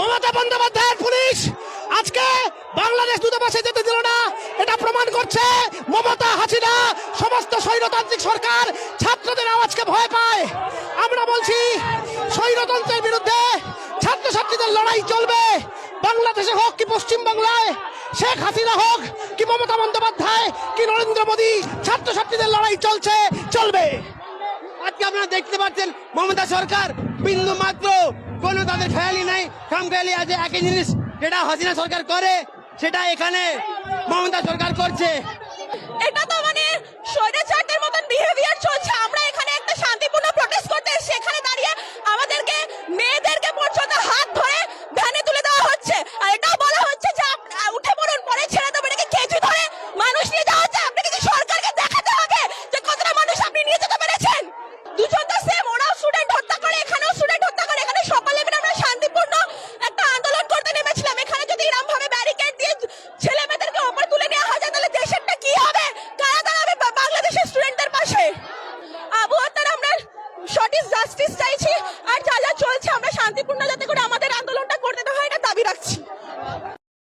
মমতা বন্দ্যোপাধ্যায়ের পুলিশ আজকে বাংলাদেশ দূতাবাসে যেতে দিল না। এটা প্রমাণ করছে মমতা হাসিনা, সমস্ত স্বৈরতান্ত্রিক সরকার ছাত্রদের আওয়াজকে ভয় পায়। আমরা বলছি, স্বৈরতন্ত্রের বিরুদ্ধে ছাত্রছাত্রীদের লড়াই চলবে। বাংলাদেশে হোক কি পশ্চিম বাংলায় শেখ হাসিনা হোক কি মমতা বন্দ্যোপাধ্যায়, কি নরেন্দ্র মোদী, ছাত্রছাত্রীদের লড়াই চলছে, চলবে। আজকে আপনারা দেখতে পাচ্ছেন মমতা সরকার বিন্দু মাত্র। কোনো তাদের খেয়ালি নাই। খাম খেয়ালি আছে, একই জিনিস যেটা হাসিনা সরকার করে, সেটা এখানে মমতা সরকার করছে। এটা তো রাস্তায় নেমেছিলাম, এখানে যদি এরকম ভাবে ব্যারিকেড দিয়ে ছেলে মেয়েদেরকে ওপর তুলে নেওয়া হয়, তাহলে দেশেরটা কি হবে? কারা দাঁড়াবে বাংলাদেশের স্টুডেন্টদের পাশে? আবু হত্যার আমরা সঠিক জাস্টিস চাইছি, আর যা যা চলছে, আমরা শান্তিপূর্ণ যাতে করে আমাদের আন্দোলনটা করতে হয়, এটা দাবি রাখছি।